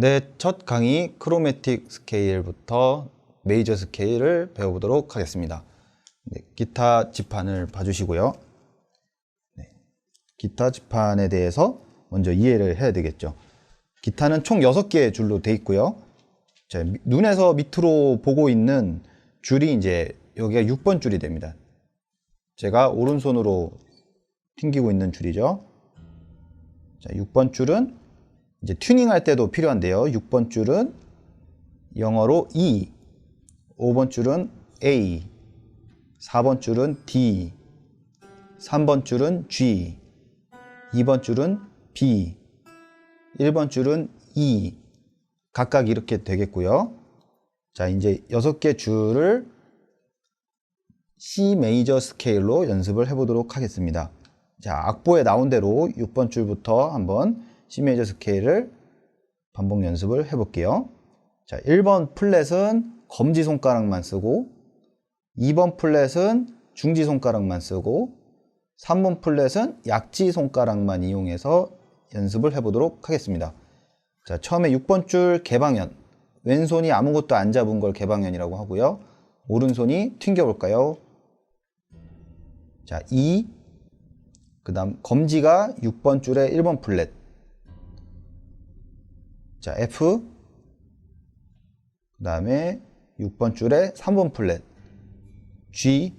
네, 첫 강의 크로매틱 스케일부터 메이저 스케일을 배워보도록 하겠습니다. 네, 기타 지판을 봐주시고요. 네, 기타 지판에 대해서 먼저 이해를 해야 되겠죠. 기타는 총 6개의 줄로 돼 있고요. 자, 미- 눈에서 밑으로 보고 있는 줄이 이제 여기가 6번 줄이 됩니다. 제가 오른손으로 튕기고 있는 줄이죠. 자, 6번 줄은 이제 튜닝 할 때도 필요한데요. 6번 줄은 영어로 E, 5번 줄은 A, 4번 줄은 D, 3번 줄은 G, 2번 줄은 B, 1번 줄은 E. 각각 이렇게 되겠고요. 자, 이제 6개 줄을 C 메이저 스케일로 연습을 해보도록 하겠습니다. 자, 악보에 나온 대로 6번 줄부터 한번 C 메이저 스케일을 반복 연습을 해볼게요. 자, 1번 플랫은 검지 손가락만 쓰고, 2번 플랫은 중지 손가락만 쓰고, 3번 플랫은 약지 손가락만 이용해서 연습을 해보도록 하겠습니다. 자, 처음에 6번 줄 개방현. 왼손이 아무것도 안 잡은 걸 개방현이라고 하고요. 오른손이 튕겨볼까요? 자, 2. 그 다음, 검지가 6번 줄에 1번 플랫. 자, F. 그 다음에 6번 줄에 3번 플랫. G.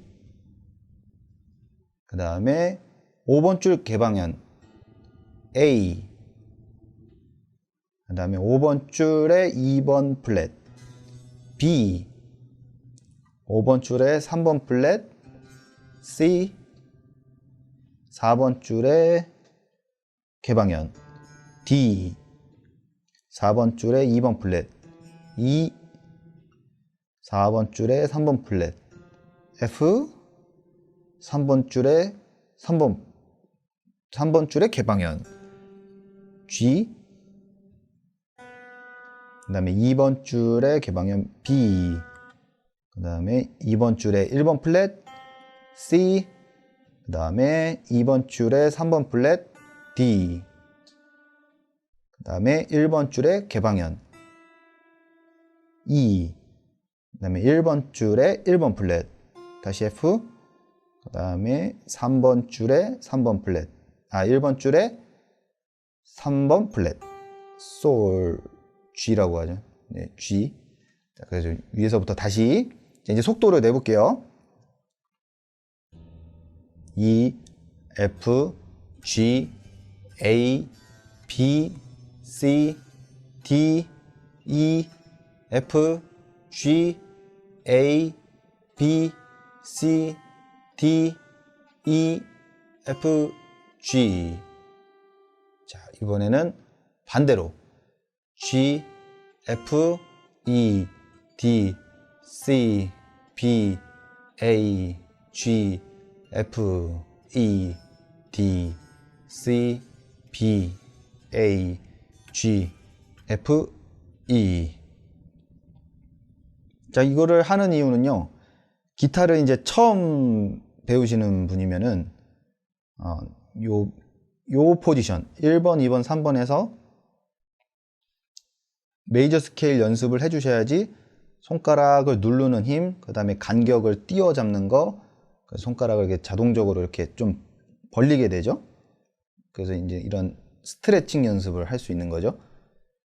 그 다음에 5번 줄 개방현. A. 그 다음에 5번 줄에 2번 플랫. B. 5번 줄에 3번 플랫. C. 4번 줄에 개방현. D. 4번 줄에 2번 플랫. E. 4번 줄에 3번 플랫. F. 3번 줄에 3번 3번 줄에 개방현. G. 그 다음에 2번 줄에 개방현 B. 그 다음에 2번 줄에 1번 플랫 C. 그 다음에 2번 줄에 3번 플랫 D. 그 다음에 1번 줄에 개방현 E. 그 다음에 1번 줄에 1번 플랫 다시 F. 그 다음에 3번 줄에 3번 플랫. 아, 1번 줄에 3번 플랫. 솔 G라고 하죠. 네, G. 자, 그래서 위에서부터 다시 자, 이제 속도를 내볼게요. E, F, G, A, B, C, D, E, F, G, A, B, C, D, E, F, G. 자, 이번에는 반대로 G, F, E, D, C, B, A, G, F, E, D, C, B, A, G, F, E. 자, 이거를 하는 이유는요. 기타를 이제 처음 배우시는 분이면은 어, 요, 요 포지션 1번, 2번, 3번에서 메이저 스케일 연습을 해주셔야지 손가락을 누르는 힘, 그 다음에 간격을 띄어 잡는 거, 그 손가락을 이렇게 자동적으로 이렇게 좀 벌리게 되죠. 그래서 이제 이런 스트레칭 연습을 할 수 있는 거죠.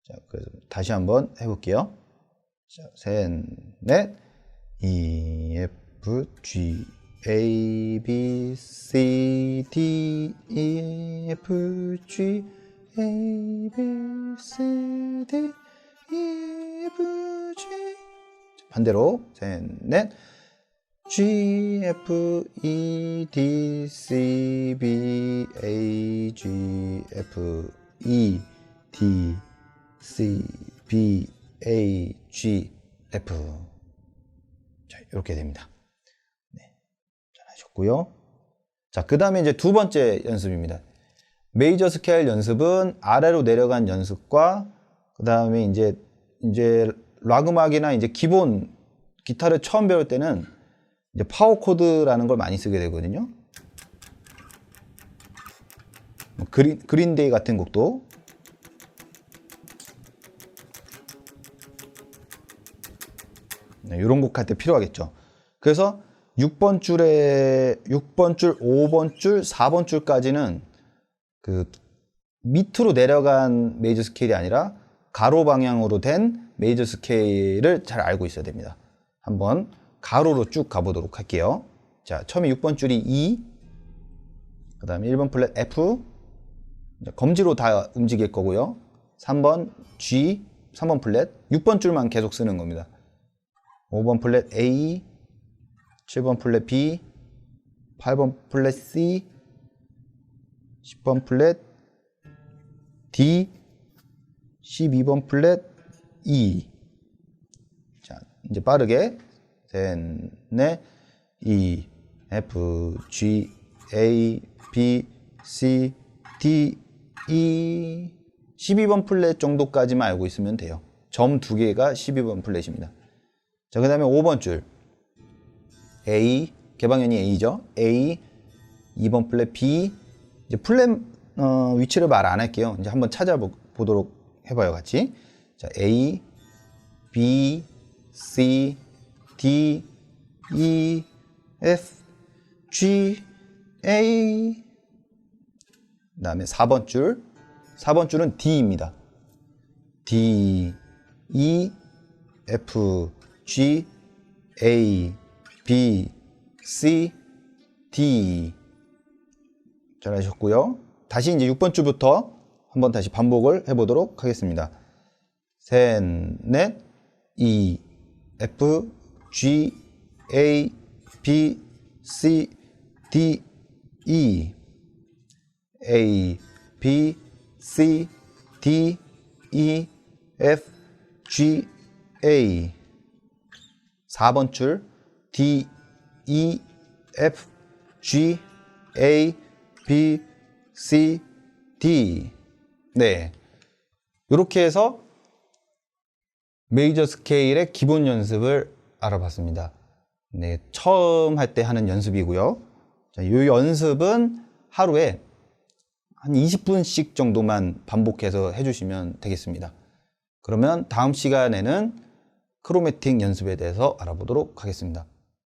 자, 그래서 다시 한번 해볼게요. 자, 셋, 넷. E, F, G, A, B, C, D, E, F, G, A, B, C, D, E, F, G. 자, 반대로 셋, 넷. G, F, E, D, C, B, A, G, F, E, D, C, B, A, G, F. 자, 이렇게 됩니다. 네. 잘 하셨고요. 자, 그 다음에 이제 두 번째 연습입니다. 메이저 스케일 연습은 아래로 내려간 연습과 그 다음에 이제 이제 락 음악이나 이제 기본 기타를 처음 배울 때는 이제 파워 코드라는 걸 많이 쓰게 되거든요. 뭐 그린, 그린데이 같은 곡도 네, 이런 곡 할 때 필요하겠죠. 그래서 6번 줄에 6번 줄, 5번 줄, 4번 줄까지는 그 밑으로 내려간 메이저 스케일이 아니라 가로 방향으로 된 메이저 스케일을 잘 알고 있어야 됩니다. 한번 가로로 쭉 가보도록 할게요. 자, 처음에 6번 줄이 E, 그 다음에 1번 플랫 F, 검지로 다 움직일 거고요. 3번 G, 3번 플랫, 6번 줄만 계속 쓰는 겁니다. 5번 플랫 A, 7번 플랫 B, 8번 플랫 C, 10번 플랫 D, 12번 플랫 E. 자, 이제 빠르게 셋, 넷, E, F, G, A, B, C, D, E. 12번 플랫 정도까지만 알고 있으면 돼요. 점 두 개가 12번 플랫입니다. 자, 그 다음에 5번 줄. A, 개방현이 A죠. A, 2번 플랫 B. 이제 플랫 어, 위치를 말 안 할게요. 이제 한번 찾아보도록 해봐요, 같이. 자, A, B, C, D, E, F, G, A. 그 다음에 4번 줄. 4번 줄은 D입니다. D, E, F, G, A, B, C, D. 잘 하셨고요. 다시 이제 6번 줄부터 한번 다시 반복을 해보도록 하겠습니다. 셋, 넷, E, F, G, A, B, C, D, E. A, B, C, D, E, F, G, A. 4번 줄 D, E, F, G, A, B, C, D. 네. 이렇게 해서 메이저 스케일의 기본 연습을 알아봤습니다. 네, 처음 할 때 하는 연습이고요. 자, 이 연습은 하루에 한 20분씩 정도만 반복해서 해주시면 되겠습니다. 그러면 다음 시간에는 크로매틱 연습에 대해서 알아보도록 하겠습니다.